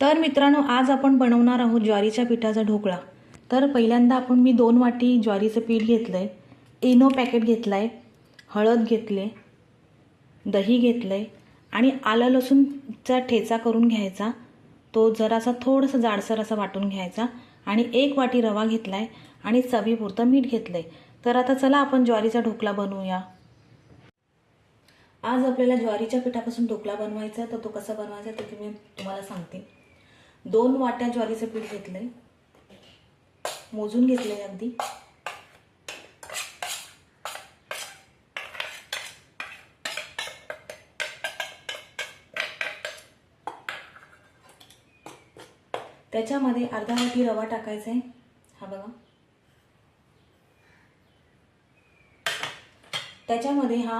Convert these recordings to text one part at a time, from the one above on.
तर मित्रांनो आज आपण बनवणार आहोत ज्वारीच्या पिठाचा ढोकळा. तर पहिल्यांदा आपण मी दोन वाटी ज्वारीचं पीठ घेतलं आहे इनो पॅकेट घेतलं आहे हळद घेतले दही घेतलं आहे आणि आलं लसूणचा ठेचा करून घ्यायचा. तो जरासा थोडंसं जाडसर असा वाटून घ्यायचा आणि एक वाटी रवा घेतला आहे आणि चवीपुरतं मीठ घेतलं आहे तर आता चला आपण ज्वारीचा ढोकळा बनवूया. आज आपल्याला ज्वारीच्या पिठापासून ढोकळा बनवायचा आहे तर तो कसा बनवायचा ते मी तुम्हाला सांगते. दोन वाट्या ज्वारीचं पीठ घेतलंय. मोजून घेतलंय अगदी. त्याच्यामध्ये अर्धा वाटी रवा टाकायचा आहे. हा बघा. त्याच्यामध्ये हा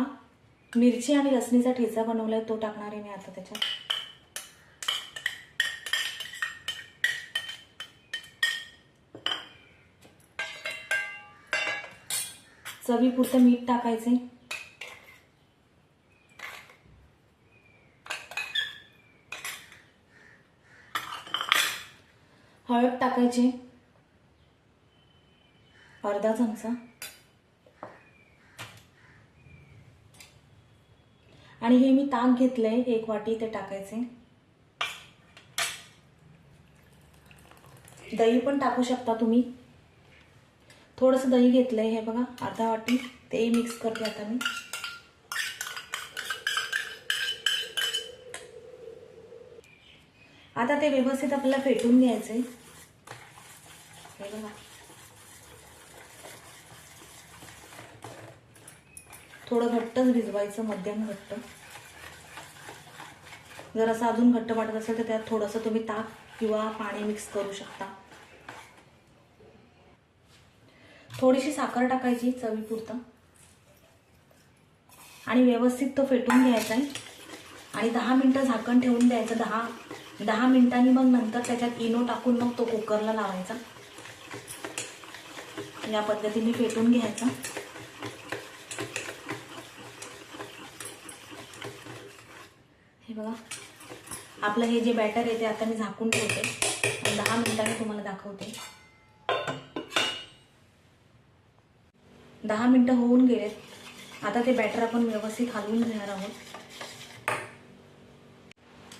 मिरची आणि लसणीचा ठेचा बनवलाय तो टाकणार आहे मी आता त्याच्यात. चवीपुरतं मीठ टाकायचे हळद टाकायची. अर्धा चमचा. आणि हे मी ताक घेतलंय एक वाटी ते टाकायचे दही पण टाकू शकता तुम्ही. थोडंसं दही घेतलंय हे बघा. अर्धा वाटी. तेही मिक्स करते आता मी. आता ते व्यवस्थित आपल्याला फेटून घ्यायचे हे बघा. थोडं घट्टच भिजवायचं मध्यम घट्ट. जर असं अजून घट्ट वाटत असेल तर त्यात थोडंसं तुम्ही ताक किंवा पाणी मिक्स करू शकता. थोडीशी साखर टाकायची चवीपुरतं. आणि व्यवस्थित तो फेटून घ्यायचा आहे. आणि दहा मिनटं झाकण ठेवून द्यायचं. दहा दहा मिनिटांनी मग नंतर त्याच्यात इनो टाकून मग तो कुकरला लावायचा. या पद्धतीने फेटून घ्यायचा. हे बघा. आपलं हे जे बॅटर आहे ते आता मी झाकून ठेवते. दहा मिनिटांनी तुम्हाला दाखवते. दहा मिनटं होऊन गेलेत आता ते बॅटर आपण व्यवस्थित हलवून घेणार आहोत.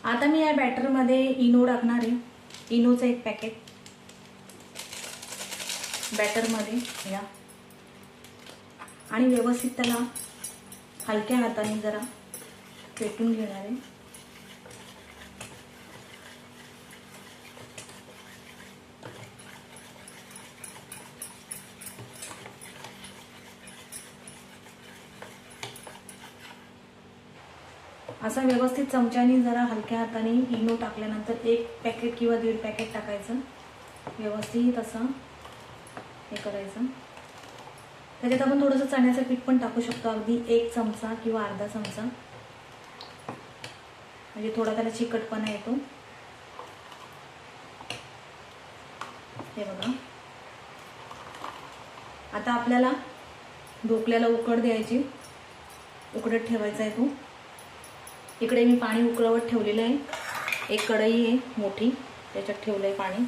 आता मी या बॅटरमध्ये इनो टाकणार आहे. इनोचं एक पॅकेट बॅटरमध्ये या. आणि व्यवस्थित त्याला हलक्या हाताने जरा फेटून घेणार आहे. असा व्यवस्थित चमच्याने जरा हलक्या हाताने इनो टाकल्यानंतर एक पॅकेट किंवा दीड पॅकेट टाकायचं. व्यवस्थित असं हे करायचं. त्याच्यात आपण थोडंसं चण्याचं पीठ पण टाकू शकतो अगदी एक चमचा किंवा अर्धा चमचा. म्हणजे थोडा त्याला चिकटपणा येतो. हे बघा. आता आपल्याला ढोकल्याला उकड द्यायची. उकडत ठेवायचा आहे तो. इकडे मी पाणी उकळवत ठेवलेलं आहे. एक कढई आहे मोठी त्याच्यात ठेवलं आहे पाणी.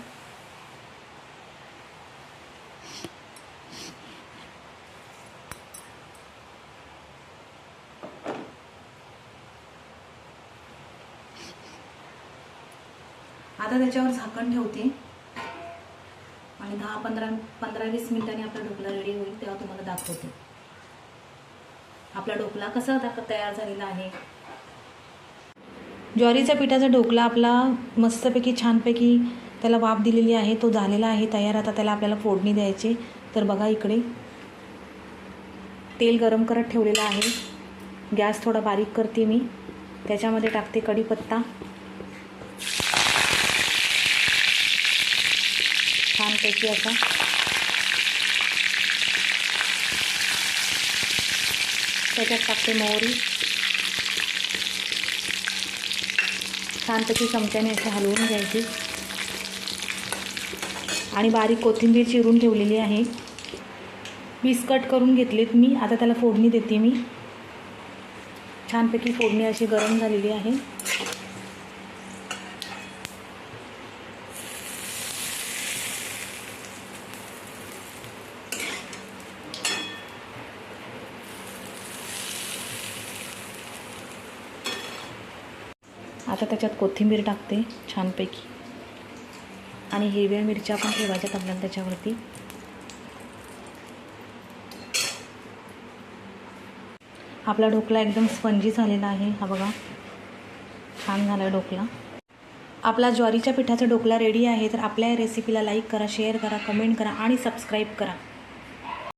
आता त्याच्यावर झाकण ठेवते. आणि दहा पंधरा पंधरा वीस मिनिटांनी आपला ढोकला रेडी होईल तेव्हा तुम्हाला दाखवते. आपला ढोकला कसा आता तयार झालेला आहे ज्वारीचा पिठाचा ढोकला आपला मस्तपैकी छानपैकी त्याला वाफ दिलेली आहे तो झालेला आहे तयार. आता त्याला आपल्याला फोडणी द्यायची तर बघा इकडे. तेल गरम करत ठेवलेलं आहे. गॅस थोडा बारीक करते मी. त्याच्यामध्ये टाकते कढीपत्ता. छानपैकी असा. त्याच्यात टाकते मोहरी. छानपैकी चमच्याने असं हलवून घ्यायची. आणि बारीक कोथिंबीर चिरून ठेवलेली आहे. पीस कट करून घेतलीत मी. आता त्याला फोडणी देते मी. छानपैकी फोडणी अशी गरम झालेली आहे. आता त्याच्यात कोथिंबीर टाकते छानपैकी. आणि हिरव्या मिरच्या पण ठेवायच्या आपल्याला त्याच्यावरती. आपला ढोकला एकदम स्पंजी झालेला आहे हा बघा. छान झाला आहे आपला ज्वारीच्या पिठाचा ढोकला रेडी आहे तर आपल्या या रेसिपीला लाईक करा शेअर करा कमेंट करा आणि सबस्क्राईब करा.